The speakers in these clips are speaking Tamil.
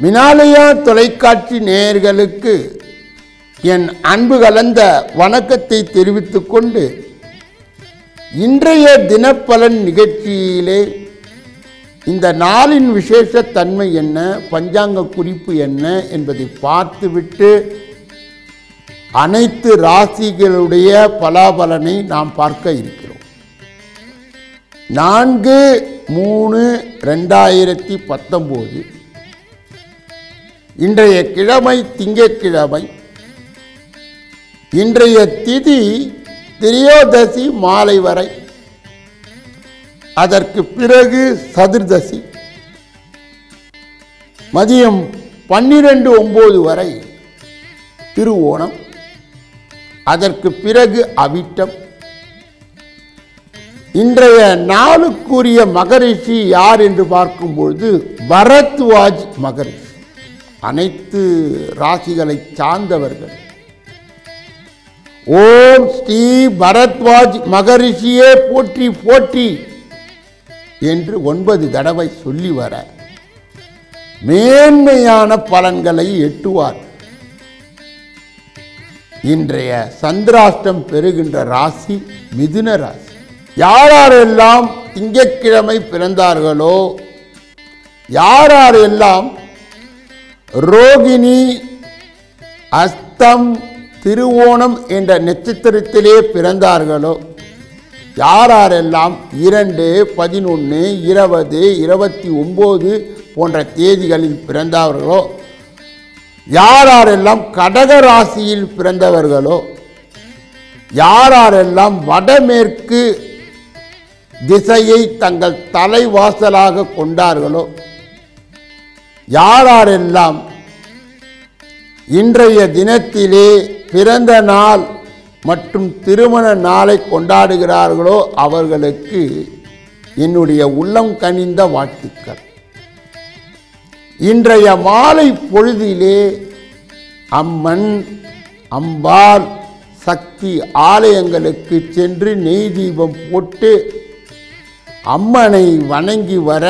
மினாலயா தொலைக்காட்சி நேயர்களுக்கு என் அன்பு கலந்த வணக்கத்தை தெரிவித்துக் கொண்டு இன்றைய தினப்பலன் நிகழ்ச்சியிலே இந்த நாளின் விசேஷ தன்மை என்ன பஞ்சாங்க குறிப்பு என்ன என்பதை பார்த்துவிட்டு அனைத்து ராசிகளுடைய பலாபலனை நாம் பார்க்க இருக்கிறோம். நான்கு மூணு ரெண்டாயிரத்தி பத்தொம்போது இன்றைய கிழமை திங்கக்கிழமை இன்றைய திதி திரியோதசி மாலை வரை. அதற்கு பிறகு சதுர்தசி. மதியம் பன்னிரண்டு ஒம்பது வரை திருவோணம். அதற்கு பிறகு அவிட்டம். இன்றைய நாளுக்குரிய மகரிஷி யார் என்று பார்க்கும்பொழுது பரத்வாஜ் மகரிஷி. அனைத்து ராசிகளை சார்ந்தவர்கள். ஓம் ஸ்ரீ பரத்வாஜ் மகரிஷியே போற்றி போற்றி என்று ஒன்பது தடவை சொல்லி வர மேன்மையான பலன்களை எட்டுவார். இன்றைய சந்திராஷ்டம் பெறுகின்ற ராசி மிதுன ராசி. யாரெல்லாம் திங்கக்கிழமை பிறந்தார்களோ யாரெல்லாம் ரோகிணி அஸ்தம் திருவோணம் என்ற நட்சத்திரத்திலே பிறந்தார்களோ யாரெல்லாம் இரண்டு பதினொன்று இருபது இருபத்தி ஒம்பது போன்ற தேதிகளில் பிறந்தவர்களோ யாரெல்லாம் கடக ராசியில் பிறந்தவர்களோ யாரெல்லாம் வடமேற்கு திசையை தங்கள் தலைவாசலாக கொண்டார்களோ யாரெல்லாம் இன்றைய தினத்திலே பிறந்த நாள் மற்றும் திருமண நாளை கொண்டாடுகிறார்களோ அவர்களுக்கு என்னுடைய உள்ளம் கனிந்த வாழ்த்துக்கள். இன்றைய மாலை பொழுதிலே அம்மன் அம்பாள் சக்தி ஆலயங்களுக்கு சென்று நெய் தீபம் போட்டு அம்மனை வணங்கி வர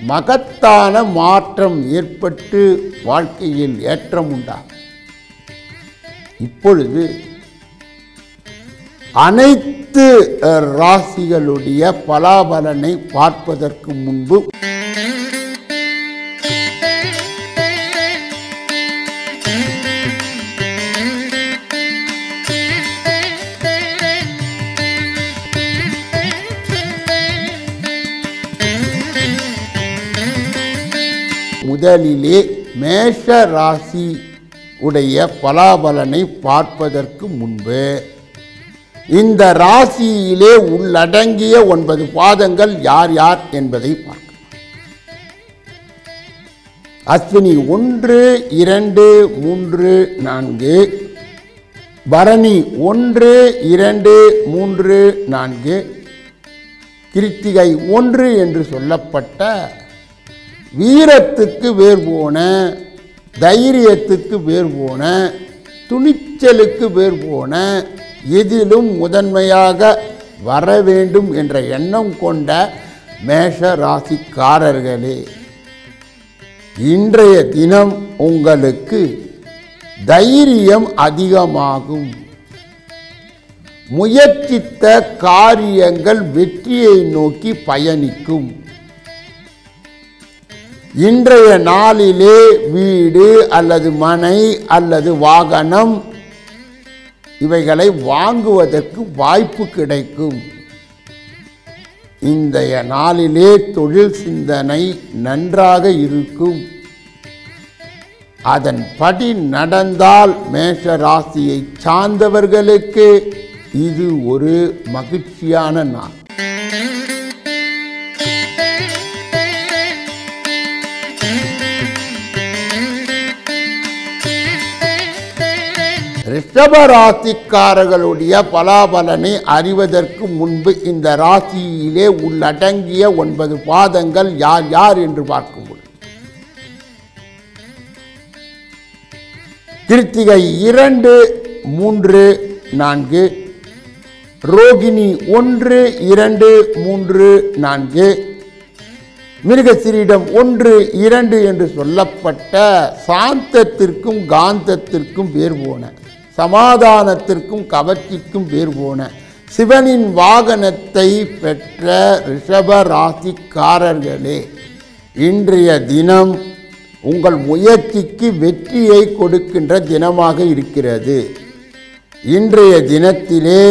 மகத்தான மாற்றம் ஏற்பட்டு வாழ்க்கையில் ஏற்றம் உண்டாகும் இப்பொழுது அனைத்து ராசிகளுடைய பலாபலனை பார்ப்பதற்கு முன்பு முதலிலே மேஷ ராசி உடைய பலாபலனை பார்ப்பதற்கு முன்பு இந்த ராசியிலே உள்ளடங்கிய ஒன்பது பாதங்கள் யார் யார் என்பதை பார்க்கலாம். அஸ்வினி ஒன்று இரண்டு மூன்று நான்கு. பரணி ஒன்று இரண்டு மூன்று நான்கு. கிருத்திகை ஒன்று என்று சொல்லப்பட்ட வீரத்துக்கு வேர் போன தைரியத்துக்கு வேர் போன துணிச்சலுக்கு வேர் போன எதிலும் முதன்மையாக வர வேண்டும் என்ற எண்ணம் கொண்ட மேஷ ராசிக்காரர்களே இன்றைய தினம் உங்களுக்கு தைரியம் அதிகமாகும். முயற்சித்த காரியங்கள் வெற்றியை நோக்கி பயணிக்கும். இன்றைய நாளிலே வீடு அல்லது மனை அல்லது வாகனம் இவைகளை வாங்குவதற்கு வாய்ப்பு கிடைக்கும். இன்றைய நாளிலே தொழில் சிந்தனை நன்றாக இருக்கும். அதன்படி நடந்தால் மேஷ ராசியை சார்ந்தவர்களுக்கு இது ஒரு மகிழ்ச்சியான நாள். ரிஷபராசிக்காரர்களுடைய பலாபலனை அறிவதற்கு முன்பு இந்த ராசியிலே உள்ளடங்கிய ஒன்பது பாதங்கள் யார் யார் என்று பார்க்கும் பொழுது. கிருத்திகை இரண்டு மூன்று நான்கு. ரோகிணி ஒன்று இரண்டு மூன்று நான்கு. மிருகசிரீடம் ஒன்று இரண்டு என்று சொல்லப்பட்ட சாந்தத்திற்கும் காந்தத்திற்கும் வேறு போன சமாதானத்திற்கும் கவர்ச்சிக்கும் பேர் போன. சிவனின் வாகனத்தை பெற்ற ரிஷப ராசிக்காரர்களே இன்றைய தினம் உங்கள் முயற்சிக்கு வெற்றியை கொடுக்கின்ற தினமாக இருக்கிறது. இன்றைய தினத்திலே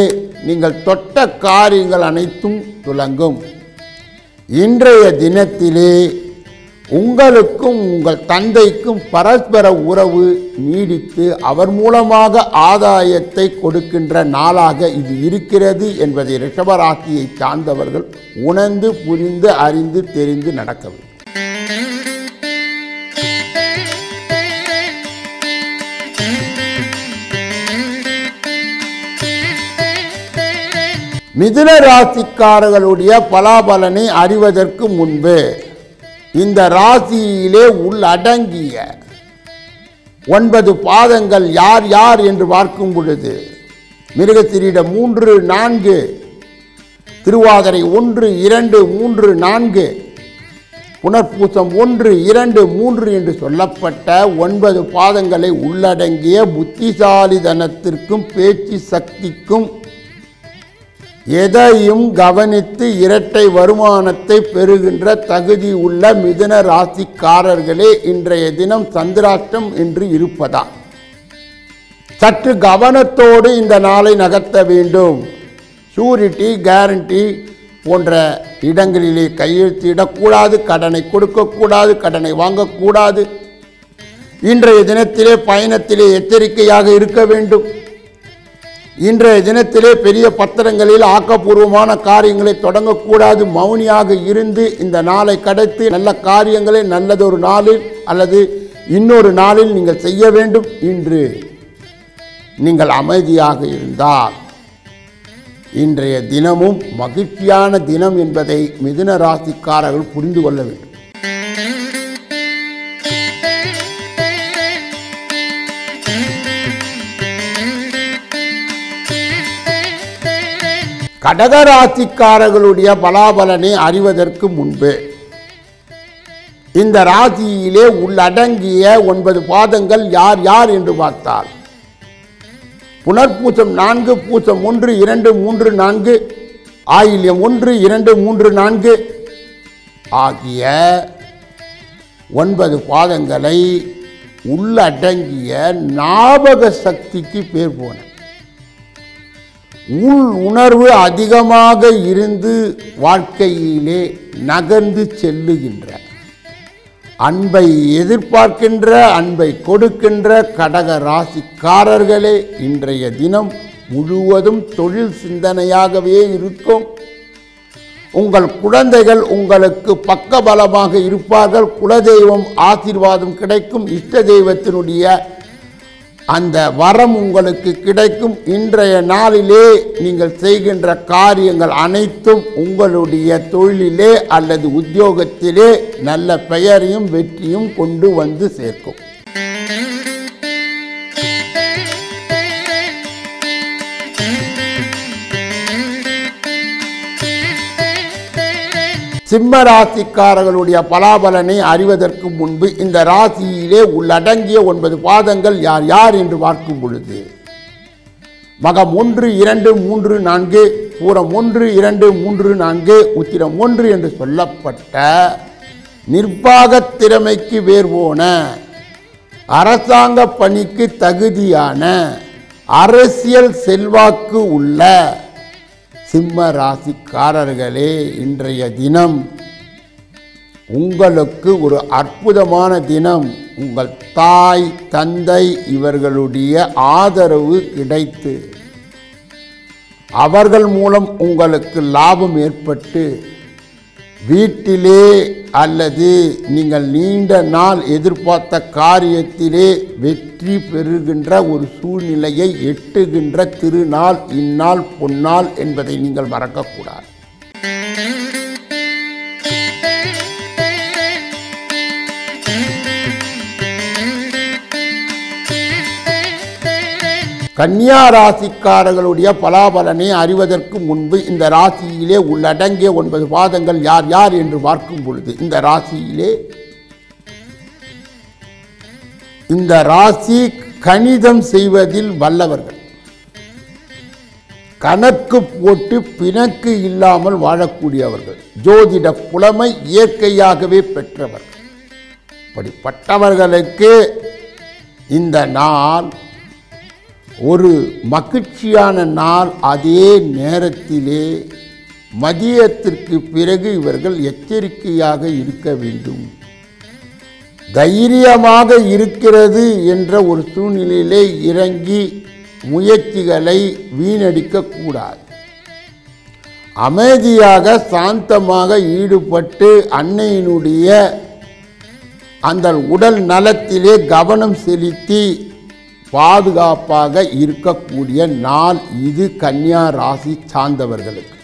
நீங்கள் தொட்ட காரியங்கள் அனைத்தும் துலங்கும். இன்றைய தினத்திலே உங்களுக்கும் உங்கள் தந்தைக்கும் பரஸ்பர உறவு நீடித்து அவர் மூலமாக ஆதாயத்தை கொடுக்கின்ற நாளாக இது இருக்கிறது என்பதை ரிஷபராசியை சார்ந்தவர்கள் உணர்ந்து புரிந்து அறிந்து தெரிந்து நடக்க வேண்டும் மிதுன ராசிக்காரர்களுடைய பலாபலனை அறிவதற்கு முன்பு இந்த ராசியிலே உள்ளடங்கிய ஒன்பது பாதங்கள் யார் யார் என்று பார்க்கும் பொழுது மிருகத்திரியிடம் மூன்று நான்கு திருவாதிரை ஒன்று இரண்டு மூன்று நான்கு புனர்பூசம் ஒன்று இரண்டு மூன்று என்று சொல்லப்பட்ட ஒன்பது பாதங்களை உள்ளடங்கிய புத்திசாலிதனத்திற்கும் பேச்சு சக்திக்கும் எதையும் கவனித்து இரட்டை வருமானத்தை பெறுகின்ற தகுதி உள்ள மிதுன ராசிக்காரர்களே இன்றைய தினம் சந்திராஷ்டம் என்று இருப்பதா? சற்று கவனத்தோடு இந்த நாளை நகர்த்த வேண்டும். ஷூரிட்டி கேரண்டி போன்ற இடங்களிலே கையெழுத்திடக்கூடாது கடனை கொடுக்கக்கூடாது கடனை வாங்கக்கூடாது. இன்றைய தினத்திலே பயணத்திலே எச்சரிக்கையாக இருக்க வேண்டும். இன்றைய தினத்திலே பெரிய பத்திரங்களில் ஆக்கப்பூர்வமான காரியங்களை தொடங்கக்கூடாது. மௌனியாக இருந்து இந்த நாளை கடத்து நல்ல காரியங்களை நல்லதொரு நாளில் அல்லது இன்னொரு நாளில் நீங்கள் செய்ய வேண்டும். இன்று நீங்கள் அமைதியாக இருந்தால் இன்றைய தினமும் மகிழ்ச்சியான தினம் என்பதை மிதுன ராசிக்காரர்கள் புரிந்து கொள்ள வேண்டும். கடகராசிக்காரர்களுடைய பலாபலனை அறிவதற்கு முன்பு இந்த ராசியிலே உள்ளடங்கிய ஒன்பது பாதங்கள் யார் யார் என்று பார்த்தால் புனர்பூசம் நான்கு பூசம் ஒன்று இரண்டு மூன்று நான்கு ஆயில்யம் ஒன்று இரண்டு மூன்று நான்கு ஆகிய ஒன்பது பாதங்களை உள்ளடங்கிய ஞாபக சக்திக்கு பேர் போன உள் உணர்வு அதிகமாக இருந்து வாழ்க்கையிலே நகர்ந்து செல்லுகின்ற அன்பை எதிர்பார்க்கின்ற அன்பை கொடுக்கின்ற கடக ராசிக்காரர்களே இன்றைய தினம் முழுவதும் தொழில் சிந்தனையாகவே இருக்கும். உங்கள் குழந்தைகள் உங்களுக்கு பக்கபலமாக இருப்பார்கள் குலதெய்வம் ஆசீர்வாதம் கிடைக்கும் இஷ்ட தெய்வத்தினுடைய அந்த வரம் உங்களுக்கு கிடைக்கும். இன்றைய நாளிலே நீங்கள் செய்கின்ற காரியங்கள் அனைத்தும் உங்களுடைய தொழிலிலே அல்லது உத்தியோகத்திலே நல்ல பெயரையும் வெற்றியும் கொண்டு வந்து சேர்க்கும். சிம்ம ராசிக்காரர்களுடைய பலாபலனை அறிவதற்கு முன்பு இந்த ராசியிலே உள்ளடங்கிய ஒன்பது பாதங்கள் யார் யார் என்று பார்க்கும் பொழுது மகம் ஒன்று இரண்டு மூன்று நான்கு பூரம் ஒன்று இரண்டு மூன்று நான்கு உத்திரம் ஒன்று என்று சொல்லப்பட்ட நிர்வாகத் திறமைக்கு வேர் போன அரசாங்க பணிக்கு தகுதியான அரசியல் செல்வாக்கு உள்ள சிம்ம ராசிக்காரர்களே இன்றைய தினம் உங்களுக்கு ஒரு அற்புதமான தினம். உங்கள் தாய் தந்தை இவர்களுடைய ஆதரவு கிடைத்து அவர்கள் மூலம் உங்களுக்கு லாபம் ஏற்பட்டு வீட்டிலே அல்லது நீங்கள் நீண்ட நாள் எதிர்பார்த்த காரியத்திலே வெற்றி பெறுகின்ற ஒரு சூழ்நிலையை எட்டுகின்ற திருநாள் இந்நாள் பொன்னாள் என்பதை நீங்கள் மறக்கக்கூடாது. கன்னியா ராசிக்காரர்களுடைய பலாபலனை அறிவதற்கு முன்பு இந்த ராசியிலே உள்ளடங்கிய ஒன்பது பாதங்கள் யார் யார் என்று பார்க்கும் பொழுது இந்த ராசியிலே இந்த ராசி கணிதம் செய்வதில் வல்லவர்கள். கணக்கு போட்டு பிணக்கு இல்லாமல் வாழக்கூடியவர்கள். ஜோதிட புலமை இயற்கையாகவே பெற்றவர்கள். அப்படிப்பட்டவர்களுக்கு இந்த நாள் ஒரு மகிழ்ச்சியான நாள் அதே நேரத்திலே மதியத்திற்கு பிறகு இவர்கள் எச்சரிக்கையாக இருக்க வேண்டும். தைரியமாக இருக்கிறது என்ற ஒரு சூழ்நிலையிலே இறங்கி முயற்சிகளை வீணடிக்கக்கூடாது அமைதியாக சாந்தமாக ஈடுபட்டு அன்னையினுடைய அந்த உடல் நலத்திலே கவனம் செலுத்தி பாதுகாப்பாக இருக்கக்கூடிய நாள் இது கன்னியா ராசி சார்ந்தவர்களுக்கு.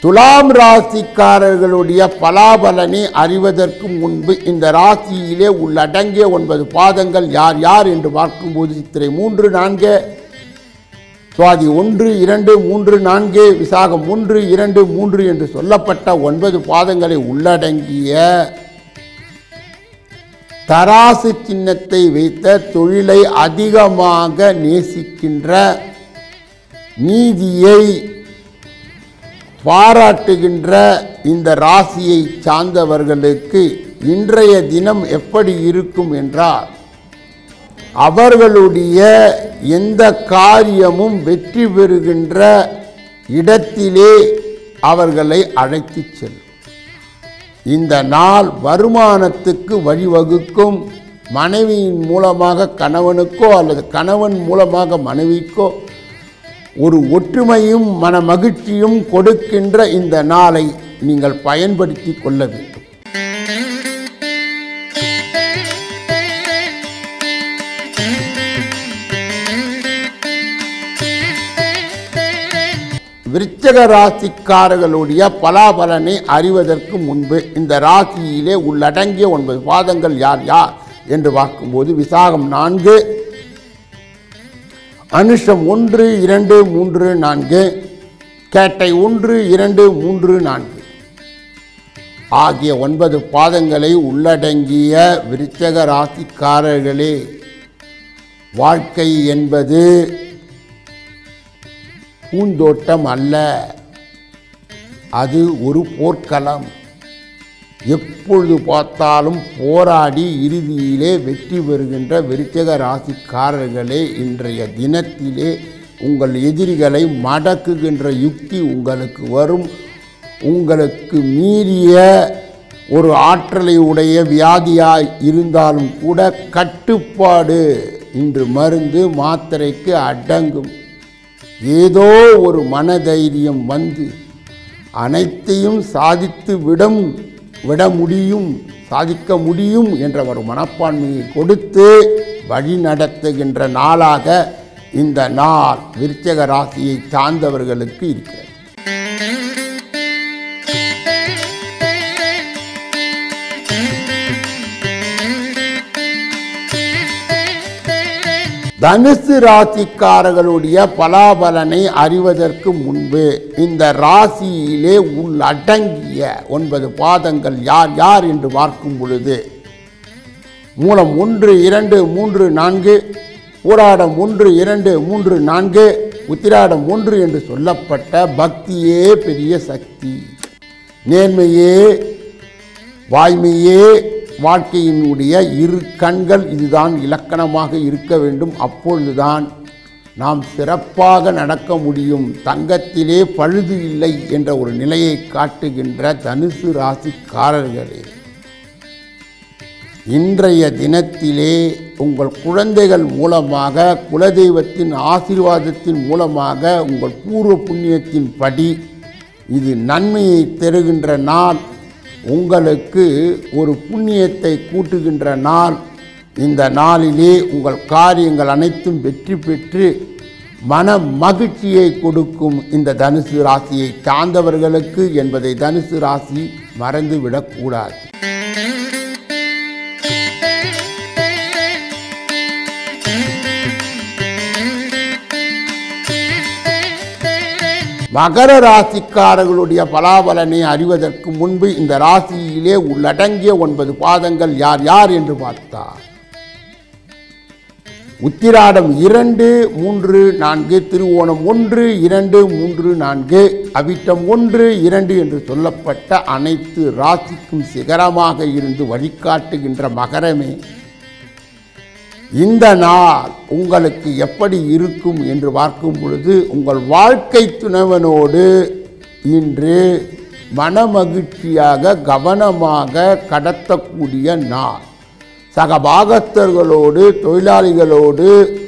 துலாம் ராசிக்காரர்களுடைய பலாபலனை அறிவதற்கு முன்பு இந்த ராசியிலே உள்ளடங்கிய ஒன்பது பாதங்கள் யார் யார் என்று பார்க்கும்போது சித்திரை மூன்று நான்கு சுவாதி ஒன்று இரண்டு மூன்று நான்கு விசாகம் மூன்று இரண்டு மூன்று என்று சொல்லப்பட்ட ஒன்பது பாதங்களை உள்ளடங்கிய தராசு சின்னத்தை வைத்த தொழிலை அதிகமாக நேசிக்கின்ற நீதியை பாராட்டுகின்ற இந்த ராசியை சார்ந்தவர்களுக்கு இன்றைய தினம் எப்படி இருக்கும் என்றால் அவர்களுடைய எந்த காரியமும் வெற்றி பெறுகின்ற இடத்திலே அவர்களை அழைத்துச் செல்லும். இந்த நாள் வருமானத்துக்கு வழிவகுக்கும். மனைவியின் மூலமாக கணவனுக்கோ அல்லது கணவன் மூலமாக மனைவிக்கோ ஒரு ஒற்றுமையும் மன மகிழ்ச்சியும் கொடுக்கின்ற இந்த நாளை நீங்கள் பயன்படுத்தி கொள்ள வேண்டும். விருச்சக ராசிக்காரர்களுடைய பலாபலனை அறிவதற்கு முன்பு இந்த ராசியிலே உள்ளடங்கிய ஒன்பது பாதங்கள் யார் யார் என்று பார்க்கும்போது விசாகம் நான்கு அனுஷம் ஒன்று இரண்டு மூன்று நான்கு கேட்டை ஒன்று இரண்டு மூன்று நான்கு ஆகிய ஒன்பது பாதங்களை உள்ளடங்கிய விருச்சக ராசிக்காரர்களே வாழ்க்கை என்பது பூந்தோட்டம் அல்ல. அது ஒரு போர்க்களம். எப்பொழுது பார்த்தாலும் போராடி இறுதியிலே வெற்றி பெறுகின்ற விருச்சக ராசிக்காரர்களே இன்றைய தினத்திலே உங்கள் எதிரிகளை மடக்குகின்ற யுக்தி உங்களுக்கு வரும். உங்களுக்கு மீறிய ஒரு ஆற்றலை உடைய வியாதியாய் இருந்தாலும் கூட கட்டுப்பாடு இன்று மருந்து மாத்திரைக்கு அடங்கும். ஏதோ ஒரு மனதைரியம் வந்து அனைத்தையும் சாதித்து விடும் விட முடியும் சாதிக்க முடியும் என்ற ஒரு மனப்பான்மையை கொடுத்து வழி நடத்துகின்ற நாளாக இந்த நாள் விருச்சக ராசியை சார்ந்தவர்களுக்கு இருக்கிறது. தனுசு ராசிக்காரர்களுடைய பலாபலனை அறிவதற்கு முன்பு இந்த ராசியிலே உள்ளடங்கிய ஒன்பது பாதங்கள் யார் யார் என்று பார்க்கும் பொழுது மூலம் ஒன்று இரண்டு மூன்று நான்கு ஊராடம் ஒன்று இரண்டு மூன்று நான்கு உத்திராடம் ஒன்று என்று சொல்லப்பட்ட பக்தியே பெரிய சக்தி. நேர்மையே வாய்மையே வாழ்க்கையினுடைய இரு கண்கள் இதுதான் இலக்கணமாக இருக்க வேண்டும். அப்பொழுதுதான் நாம் சிறப்பாக நடக்க முடியும். தங்கத்திலே பழுது இல்லை என்ற ஒரு நிலையை காட்டுகின்ற தனுசு ராசிக்காரர்களே இன்றைய தினத்திலே உங்கள் குழந்தைகள் மூலமாக குலதெய்வத்தின் ஆசீர்வாதத்தின் மூலமாக உங்கள் பூர்வ புண்ணியத்தின் படி இது நன்மையை தருகின்ற நாள். உங்களுக்கு ஒரு புண்ணியத்தை கூட்டுகின்ற நாள். இந்த நாளிலே உங்கள் காரியங்கள் அனைத்தும் வெற்றி பெற்று மன மகிழ்ச்சியை கொடுக்கும் இந்த தனுசு ராசியை சார்ந்தவர்களுக்கு என்பதை தனுசு ராசி மறந்துவிடக்கூடாது. மகர ராசிக்காரர்களுடைய பலாபலனை அறிவதற்கு முன்பு இந்த ராசியிலே உள்ளடங்கிய ஒன்பது பாதங்கள் யார் யார் என்று பார்த்தார். உத்திராடம் இரண்டு மூன்று நான்கு திருவோணம் ஒன்று இரண்டு மூன்று நான்கு அவிட்டம் ஒன்று இரண்டு என்று சொல்லப்பட்ட அனைத்து ராசிக்கும் சிகரமாக இருந்து வழிகாட்டுகின்ற மகரமே இந்த நாள் உங்களுக்கு எப்படி இருக்கும் என்று பார்க்கும் பொழுது உங்கள் வாழ்க்கை துணைவனோடு இன்று மனமகிழ்ச்சியாக கவனமாக கடத்தக்கூடிய நாள். சக பாகத்தர்களோடு தொழிலாளிகளோடு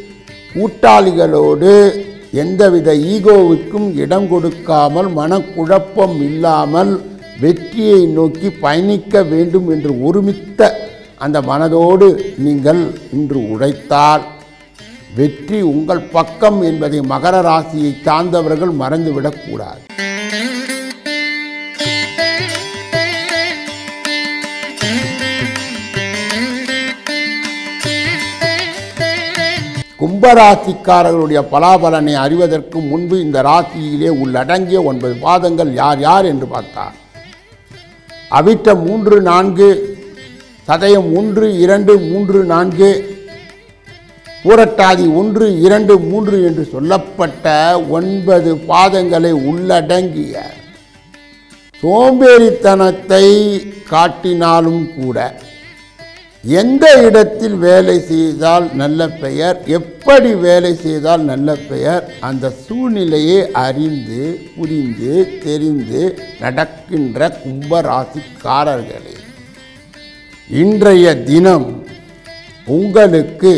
கூட்டாளிகளோடு எந்தவித ஈகோவுக்கும் இடம் கொடுக்காமல் மனக்குழப்பம் இல்லாமல் வெற்றியை நோக்கி பயணிக்க வேண்டும் என்று ஒருமித்த அந்த மனதோடு நீங்கள் இன்று உழைத்தால் வெற்றி உங்கள் பக்கம் என்பதை மகர ராசியை சார்ந்தவர்கள் மறந்துவிடக்கூடாது கும்பராசிக்காரர்களுடைய பலாபலனை அறிவதற்கு முன்பு இந்த ராசியிலே உள்ளடங்கிய ஒன்பது பாதங்கள் யார் யார் என்று பார்த்தார் அவிட்ட மூன்று நான்கு சதயம் ஒன்று இரண்டு மூன்று நான்கு. பூரட்டாதி ஒன்று இரண்டு மூன்று என்று சொல்லப்பட்ட ஒன்பது பாதங்களை உள்ளடங்கிய சோம்பேறித்தனத்தை காட்டினாலும் கூட எந்த இடத்தில் வேலை செய்தால் நல்ல பெயர் எப்படி வேலை செய்தால் நல்ல பெயர் அந்த சூழ்நிலையை அறிந்து புரிந்து தெரிந்து நடக்கின்ற கும்பராசிக்காரர்களே. இன்றைய தினம் உங்களுக்கு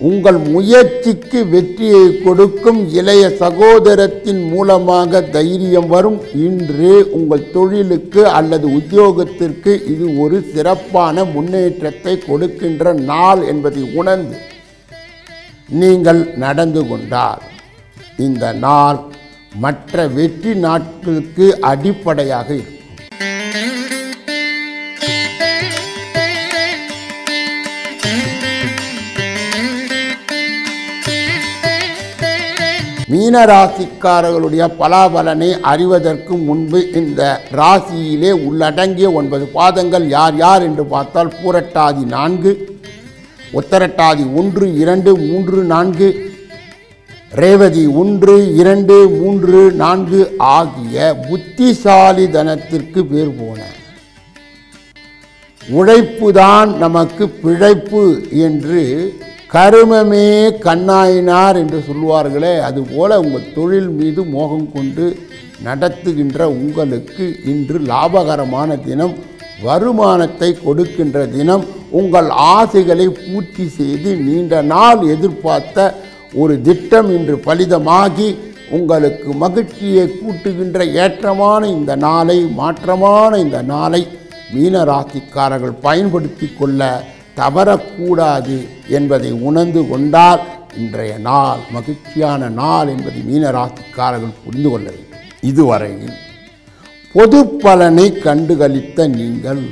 உங்கள் முயற்சிக்கு வெற்றியை கொடுக்கும் இளைய சகோதரத்தின் மூலமாக தைரியம் வரும். இன்று உங்கள் தொழிலுக்கு அல்லது உத்தியோகத்திற்கு இது ஒரு சிறப்பான முன்னேற்றத்தை கொடுக்கின்ற நாள் என்பதை உணர்ந்து நீங்கள் நடந்து கொண்டால் இந்த நாள் மற்ற வெற்றி நாட்களுக்கு அடிப்படையாக இருக்கும். மீன ராசிக்காரர்களுடைய பலாபலனை அறிவதற்கு முன்பு இந்த ராசியிலே உள்ளடங்கிய ஒன்பது பாதங்கள் யார் யார் என்று பார்த்தால் பூரட்டாதி நான்கு உத்தரட்டாதி ஒன்று இரண்டு மூன்று நான்கு ரேவதி ஒன்று இரண்டு மூன்று நான்கு ஆகிய புத்திசாலிதனத்திற்கு பேர் போன. உழைப்பு தான் நமக்கு பிழைப்பு என்று கருமமே கண்ணாயினார் என்று சொல்லுவார்களே அதுபோல் உங்கள் தொழில் மீது மோகம் கொண்டு நடத்துகின்ற உங்களுக்கு இன்று லாபகரமான தினம் வருமானத்தை கொடுக்கின்ற தினம் உங்கள் ஆசைகளை பூர்த்தி செய்து நீண்ட நாள் எதிர்பார்த்த ஒரு திட்டம் இன்று பலிதமாகி உங்களுக்கு மகிழ்ச்சியை கூட்டுகின்ற ஏற்றமான இந்த நாளை மாற்றமான இந்த நாளை மீனராசிக்காரர்கள் பயன்படுத்தி கொள்ள தவறக்கூடாது என்பதை உணர்ந்து கொண்டால் இன்றைய நாள் மகிழ்ச்சியான நாள் என்பதை மீனராசிக்காரர்கள் புரிந்து கொள்ள வேண்டும். இதுவரையில் பொது பலனை கண்டுகளித்த நீங்கள்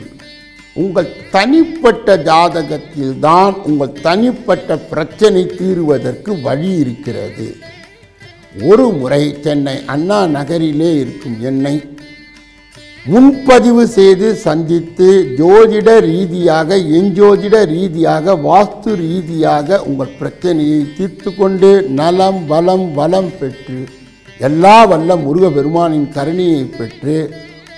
உங்கள் தனிப்பட்ட ஜாதகத்தில்தான் உங்கள் தனிப்பட்ட பிரச்சனை தீருவதற்கு வழி இருக்கிறது. ஒரு முறை சென்னை அண்ணா நகரிலே இருக்கும் என்னை முன்பதிவு செய்து சந்தித்து ஜோதிட ரீதியாக எஞ்சோதிட ரீதியாக வாஸ்து ரீதியாக உங்கள் பிரச்சனையை தீர்த்து கொண்டு நலம் வளம் வளம் பெற்று எல்லா வல்ல முருக பெருமானின் கருணையை பெற்று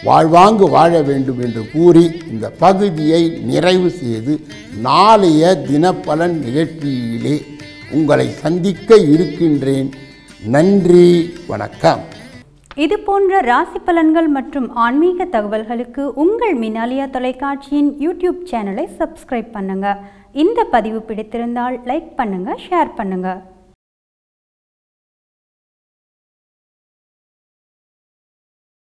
வாழ்வாங்கு வாழ வேண்டும் என்று கூறி இந்த பகுதியை நிறைவு செய்து நாளைய தினப்பலன் நிகழ்ச்சியிலே உங்களை சந்திக்க இருக்கின்றேன். நன்றி வணக்கம். இது போன்ற ராசி பலன்கள் மற்றும் ஆன்மீக தகவல்களுக்கு உங்கள் மினாலியா தொலைக்காட்சியின் யூடியூப் சேனலை சப்ஸ்கிரைப் பண்ணுங்க. இந்த பதிவு பிடித்திருந்தால் லைக் பண்ணுங்க ஷேர் பண்ணுங்க.